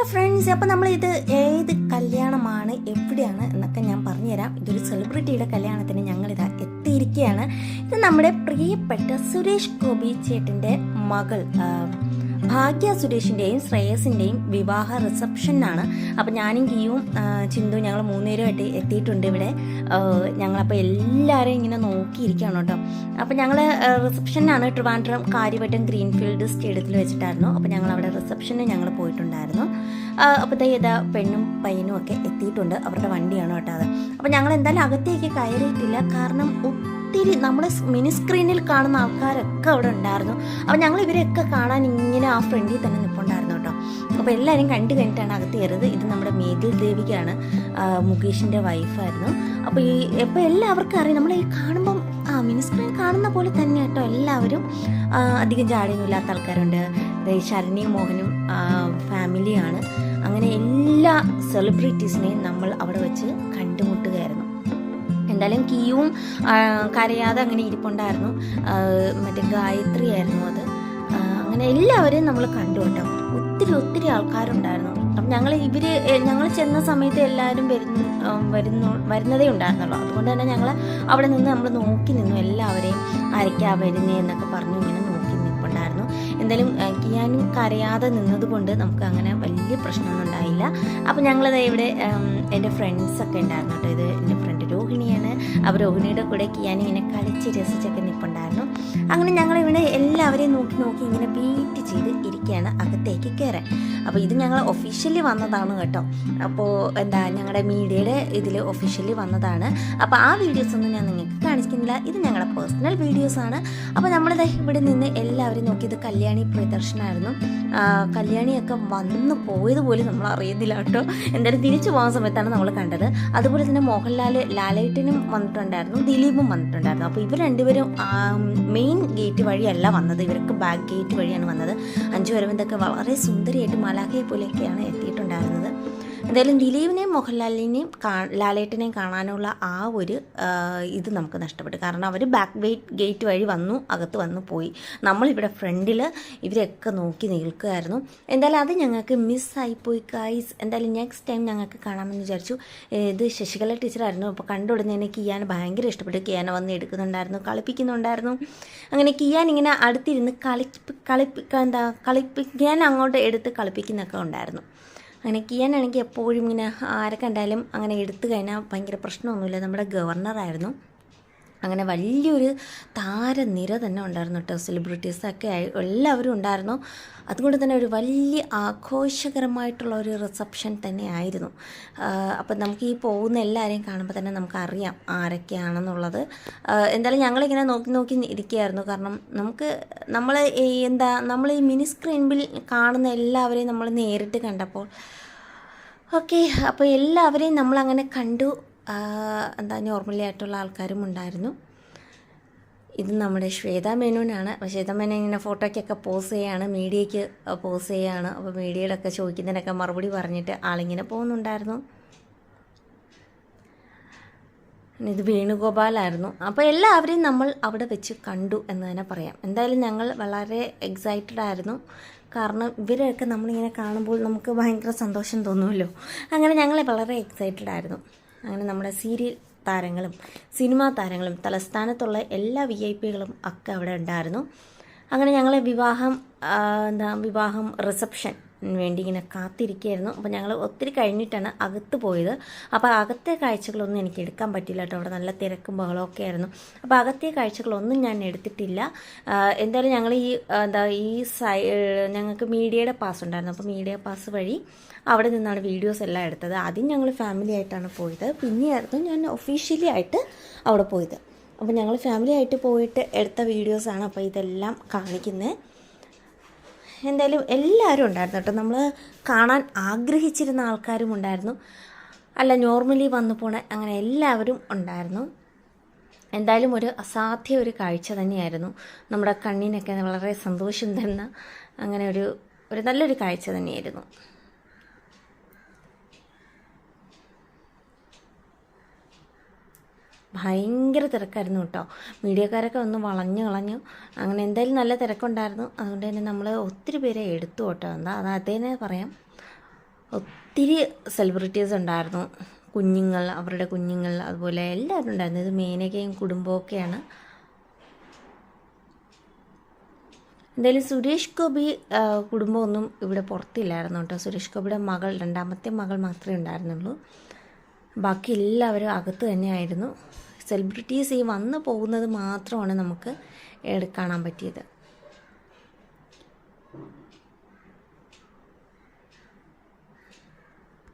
Hello friends അപ്പോൾ നമ്മൾ ഇത് ഏത് കല്യാണമാണ് എവിടെയാണ് എന്നൊക്കെ ഞാൻ പറഞ്ഞുതരാം. ഇതൊരു സെലിബ്രിറ്റിയുടെ കല്യാണത്തിന് ഞങ്ങളിതാ എത്തിയിരിക്കുകയാണ്. ഇത് നമ്മുടെ പ്രിയപ്പെട്ട സുരേഷ് ഗോപി ചേട്ടന്റെ മകൾ ഭാഗ്യ സുരേഷിന്റെയും ശ്രേയസിന്റെയും വിവാഹ റിസപ്ഷനാണ് അപ്പോൾ ഞാനും ഗിയും ചിന്തു ഞങ്ങൾ മൂന്നുപേരുമായിട്ട് എത്തിയിട്ടുണ്ട് ഇവിടെ. ഞങ്ങളപ്പോൾ എല്ലാവരെയും ഇങ്ങനെ നോക്കിയിരിക്കുകയാണ് കേട്ടോ. അപ്പോൾ ഞങ്ങൾ റിസപ്ഷനാണ് ട്രിവാൻഡ്രം കാര്യവട്ടം ഗ്രീൻഫീൽഡ് സ്റ്റേഡിയത്തിൽ വെച്ചിട്ടായിരുന്നു. അപ്പോൾ ഞങ്ങൾ അവിടെ റിസപ്ഷന് ഞങ്ങൾ പോയിട്ടുണ്ടായിരുന്നു. അപ്പോൾ ഇതാ പെണ്ണും പയ്യനും ഒക്കെ എത്തിയിട്ടുണ്ട് അവരുടെ വണ്ടിയാണ് കേട്ടോ അത്. അപ്പോൾ ഞങ്ങൾ എന്തായാലും അകത്തേക്ക് കയറിയിട്ടില്ല. കാരണം ഒത്തിരി നമ്മുടെ മിനി സ്ക്രീനിൽ കാണുന്ന ആൾക്കാരൊക്കെ അവിടെ ഉണ്ടായിരുന്നു. അപ്പോൾ ഞങ്ങൾ ഇവരെയൊക്കെ കാണാൻ ഇങ്ങനെ ആ ഫ്രണ്ടിൽ തന്നെ നിൽപ്പുണ്ടായിരുന്നു കേട്ടോ. അപ്പോൾ എല്ലാവരും കണ്ടു കഴിഞ്ഞിട്ടാണ് അകത്ത് കയറിയത്. ഇത് നമ്മുടെ മേഘിൽ ദേവിക്കാണ്. മുകേഷിന്റെ വൈഫായിരുന്നു അപ്പോൾ ഈ ഇപ്പോൾ എല്ലാവർക്കും അറിയാം. നമ്മൾ ഈ കാണുമ്പം ആ മിനി സ്ക്രീൻ കാണുന്ന പോലെ തന്നെ കേട്ടോ എല്ലാവരും. അധികം ജാടിയൊന്നും ഇല്ലാത്ത ആൾക്കാരുണ്ട്. ശരണിയും മോഹനും ഫാമിലിയാണ് അങ്ങനെ എല്ലാ സെലിബ്രിറ്റീസിനെയും നമ്മൾ അവിടെ വെച്ച് കണ്ടുമുട്ടുകയായിരുന്നു. എന്തായാലും കീയും കരയാതെ അങ്ങനെ ഇരിപ്പുണ്ടായിരുന്നു. മറ്റേ ഗായത്രി ആയിരുന്നു അത് അങ്ങനെ എല്ലാവരെയും നമ്മൾ കണ്ടു കേട്ടോ. ഒത്തിരി ഒത്തിരി ആൾക്കാരുണ്ടായിരുന്നു. അപ്പം ഞങ്ങൾ ഇവർ ഞങ്ങൾ ചെന്ന സമയത്ത് എല്ലാവരും വരുന്നു വരുന്നു വരുന്നതേ ഉണ്ടായിരുന്നുള്ളൂ. അതുകൊണ്ട് തന്നെ ഞങ്ങൾ അവിടെ നിന്ന് നമ്മൾ നോക്കി നിന്നു എല്ലാവരെയും. ആരൊക്കെയാ വരുന്നേ എന്നൊക്കെ പറഞ്ഞു ഇങ്ങനെ നോക്കി നിൽപ്പുണ്ടായിരുന്നു എന്തായാലും കിയാനും കരയാതെ നിന്നതുകൊണ്ട് നമുക്ക് അങ്ങനെ വലിയ പ്രശ്നമൊന്നും ഉണ്ടായില്ല. അപ്പം ഞങ്ങളിത് ഇവിടെ എന്റെ ഫ്രണ്ട്സൊക്കെ ഉണ്ടായിരുന്നു കേട്ടോ. ഇത് എന്റെ അപ്പോൾ രോഹിണിയുടെ കൂടെ കിയാനും ഇങ്ങനെ കളിച്ച് രസിച്ചൊക്കെ നിൽപ്പുണ്ടായിരുന്നു അങ്ങനെ ഞങ്ങൾ ഇവിടെ എല്ലാവരെയും നോക്കി നോക്കി ഇങ്ങനെ വെയിറ്റ് ചെയ്ത് ഇരിക്കുകയാണ് അകത്തേക്ക് കയറാൻ അപ്പോൾ ഇത് ഞങ്ങൾ ഒഫീഷ്യലി വന്നതാണ് കേട്ടോ. അപ്പോൾ എന്താ ഞങ്ങളുടെ മീഡിയയുടെ ഇതിൽ ഒഫീഷ്യലി വന്നതാണ്. അപ്പോൾ ആ വീഡിയോസ് ഒന്നും ഞാൻ നിങ്ങൾക്ക് കാണിക്കുന്നില്ല. ഇത് ഞങ്ങളുടെ പേഴ്സണൽ വീഡിയോസാണ് അപ്പോൾ നമ്മളിത് ഇവിടെ നിന്ന് എല്ലാവരും നോക്കിയത് കല്യാണി പ്രദർശനമായിരുന്നു കല്യാണിയൊക്കെ വന്നു പോയത് പോലും നമ്മൾ അറിയുന്നില്ല കേട്ടോ. എന്തായാലും തിരിച്ചു പോകുന്ന സമയത്താണ് നമ്മൾ കണ്ടത്. അതുപോലെ തന്നെ മോഹൻലാൽ ലാലേട്ടനും വന്നിട്ടുണ്ടായിരുന്നു. ദിലീപും വന്നിട്ടുണ്ടായിരുന്നു. അപ്പോൾ ഇവർ രണ്ടുപേരും മെയിൻ ഗേറ്റ് വഴിയല്ല വന്നത്. ഇവർക്ക് ബാക്ക് ഗേറ്റ് വഴിയാണ് വന്നത്. അഞ്ചു വരവിന്തൊക്കെ വളരെ സുന്ദരിയായിട്ട് മലാഖയെ പോലെയൊക്കെയാണ് എത്തിയിട്ടുണ്ടായിരുന്നത്. എന്തായാലും ദിലീപിനെയും മോഹൻലാലിനെയും കാ ലാലേട്ടനെയും കാണാനുള്ള ആ ഒരു ഇത് നമുക്ക് നഷ്ടപ്പെട്ടു. കാരണം അവർ ബാക്ക് ഗേറ്റ് ഗേറ്റ് വഴി വന്നു അകത്ത് വന്നു പോയി. നമ്മളിവിടെ ഫ്രണ്ടിൽ ഇവരെയൊക്കെ നോക്കി നിൽക്കുമായിരുന്നു എന്തായാലും അത് ഞങ്ങൾക്ക് മിസ്സായിപ്പോയി ഗൈസ് എന്തായാലും നെക്സ്റ്റ് ടൈം ഞങ്ങൾക്ക് കാണാമെന്ന് വിചാരിച്ചു. ഇത് ശശികല ടീച്ചറായിരുന്നു അപ്പോൾ കണ്ടുടനെ തന്നെ കിയാൻ ഭയങ്കര ഇഷ്ടപ്പെട്ടു. കിയാന വന്ന് എടുക്കുന്നുണ്ടായിരുന്നു കളിപ്പിക്കുന്നുണ്ടായിരുന്നു. അങ്ങനെ കിയാൻ ഇങ്ങനെ അടുത്തിരുന്ന് കളിപ്പി കളിപ്പി എന്താ കളിപ്പിക്കാൻ അങ്ങോട്ട് എടുത്ത് കളിപ്പിക്കുന്നൊക്കെ ഉണ്ടായിരുന്നു. അങ്ങനെ കിയാനാണെങ്കിൽ എപ്പോഴും ഇങ്ങനെ ആരെ കണ്ടാലും അങ്ങനെ എടുത്തു കഴിഞ്ഞാൽ ഭയങ്കര പ്രശ്നമൊന്നുമില്ല. നമ്മുടെ ഗവർണറായിരുന്നു. അങ്ങനെ വലിയൊരു താരനിര തന്നെ ഉണ്ടായിരുന്നു കേട്ടോ. സെലിബ്രിറ്റീസൊക്കെ എല്ലാവരും ഉണ്ടായിരുന്നു. അതുകൊണ്ട് തന്നെ ഒരു വലിയ ആഘോഷകരമായിട്ടുള്ള ഒരു റിസപ്ഷൻ തന്നെ ആയിരുന്നു. അപ്പം നമുക്ക് ഈ പോകുന്ന എല്ലാവരെയും കാണുമ്പോൾ തന്നെ നമുക്കറിയാം ആരൊക്കെയാണെന്നുള്ളത്. എന്തായാലും ഞങ്ങളിങ്ങനെ നോക്കി നോക്കി ഇരിക്കുകയായിരുന്നു. കാരണം നമുക്ക് നമ്മൾ എന്താ നമ്മൾ ഈ മിനി സ്ക്രീനിൽ കാണുന്ന എല്ലാവരെയും നമ്മൾ നേരിട്ട് കണ്ടപ്പോൾ ഓക്കെ അപ്പോൾ എല്ലാവരെയും നമ്മളങ്ങനെ കണ്ടു എന്താ നോർമലി ആയിട്ടുള്ള ആൾക്കാരും ഉണ്ടായിരുന്നു. ഇത് നമ്മുടെ ശ്വേത മേനോനാണ്. ശ്വേത മേനോൻ ഇങ്ങനെ ഫോട്ടോയ്ക്കൊക്കെ പോസ് ചെയ്യാണ് മീഡിയയ്ക്ക് പോസ് ചെയ്യാണ്. അപ്പോൾ മീഡിയയിലൊക്കെ ചോദിക്കുന്നതിനൊക്കെ മറുപടി പറഞ്ഞിട്ട് ആളിങ്ങനെ പോകുന്നുണ്ടായിരുന്നു. ഇത് വേണുഗോപാലായിരുന്നു. അപ്പോൾ എല്ലാവരെയും നമ്മൾ അവിടെ വെച്ച് കണ്ടു എന്ന് തന്നെ പറയാം. എന്തായാലും ഞങ്ങൾ വളരെ എക്സൈറ്റഡ് ആയിരുന്നു. കാരണം ഇവരെയൊക്കെ നമ്മളിങ്ങനെ കാണുമ്പോൾ നമുക്ക് ഭയങ്കര സന്തോഷം തോന്നുമല്ലോ. അങ്ങനെ ഞങ്ങൾ വളരെ എക്സൈറ്റഡ് ആയിരുന്നു. അങ്ങനെ നമ്മുടെ സീരിയൽ താരങ്ങളും സിനിമാ താരങ്ങളും തലസ്ഥാനത്തുള്ള എല്ലാ വി ഐ പികളും ഒക്കെ അവിടെ ഉണ്ടായിരുന്നു. അങ്ങനെ ഞങ്ങളെ വിവാഹം എന്താ വിവാഹം റിസപ്ഷൻ വേണ്ടി ഇങ്ങനെ കാത്തിരിക്കുകയായിരുന്നു. അപ്പോൾ ഞങ്ങൾ ഒത്തിരി കഴിഞ്ഞിട്ടാണ് അകത്ത് പോയത്. അപ്പോൾ അകത്തെ കാഴ്ചകളൊന്നും എനിക്ക് എടുക്കാൻ പറ്റില്ല കേട്ടോ. അവിടെ നല്ല തിരക്കും ബഹളമൊക്കെ ആയിരുന്നു. അപ്പോൾ അകത്തെ കാഴ്ചകളൊന്നും ഞാൻ എടുത്തിട്ടില്ല. എന്തായാലും ഞങ്ങൾ ഈ എന്താ ഈ സൈ ഞങ്ങൾക്ക് മീഡിയയുടെ പാസ് ഉണ്ടായിരുന്നു. അപ്പോൾ മീഡിയ പാസ് വഴി അവിടെ നിന്നാണ് വീഡിയോസ് എല്ലാം എടുത്തത്. ആദ്യം ഞങ്ങൾ ഫാമിലി ആയിട്ടാണ് പോയത്. പിന്നെയായിരുന്നു ഞാൻ ഒഫീഷ്യലി ആയിട്ട് അവിടെ പോയത്. അപ്പോൾ ഞങ്ങൾ ഫാമിലി ആയിട്ട് പോയിട്ട് എടുത്ത വീഡിയോസാണ് അപ്പോൾ ഇതെല്ലാം കാണിക്കുന്നത് എന്തായാലും എല്ലാവരും ഉണ്ടായിരുന്നു കേട്ടോ. നമ്മൾ കാണാൻ ആഗ്രഹിച്ചിരുന്ന ആൾക്കാരും ഉണ്ടായിരുന്നു. അല്ല നോർമലി വന്നു പോണ അങ്ങനെ എല്ലാവരും ഉണ്ടായിരുന്നു. എന്തായാലും ഒരു അസാധ്യ ഒരു കാഴ്ച തന്നെയായിരുന്നു. നമ്മുടെ കണ്ണിനൊക്കെ വളരെ സന്തോഷം തന്ന അങ്ങനെ ഒരു ഒരു നല്ലൊരു കാഴ്ച തന്നെയായിരുന്നു. ഭയങ്കര തിരക്കായിരുന്നു കേട്ടോ. മീഡിയക്കാരൊക്കെ ഒന്ന് വളഞ്ഞു കളഞ്ഞു അങ്ങനെ എന്തായാലും നല്ല തിരക്കുണ്ടായിരുന്നു. അതുകൊണ്ട് തന്നെ നമ്മൾ ഒത്തിരി പേരെ എടുത്തു കേട്ടോ. എന്താ അത് അതേനെ പറയാം. ഒത്തിരി സെലിബ്രിറ്റീസ് ഉണ്ടായിരുന്നു. കുഞ്ഞുങ്ങൾ അവരുടെ കുഞ്ഞുങ്ങൾ അതുപോലെ എല്ലാവരും ഉണ്ടായിരുന്നു. ഇത് മേനകയും കുടുംബമൊക്കെയാണ് എന്തായാലും സുരേഷ് ഗോപി കുടുംബമൊന്നും ഇവിടെ പുറത്തില്ലായിരുന്നു കേട്ടോ. സുരേഷ് ഗോപിയുടെ മകൾ രണ്ടാമത്തെ മകൾ മാത്രമേ ഉണ്ടായിരുന്നുള്ളൂ. ബാക്കി എല്ലാവരും അകത്ത് തന്നെയായിരുന്നു. സെലിബ്രിറ്റീസ് ഈ വന്നു പോകുന്നത് മാത്രമാണ് നമുക്ക് കാണാൻ പറ്റിയത്.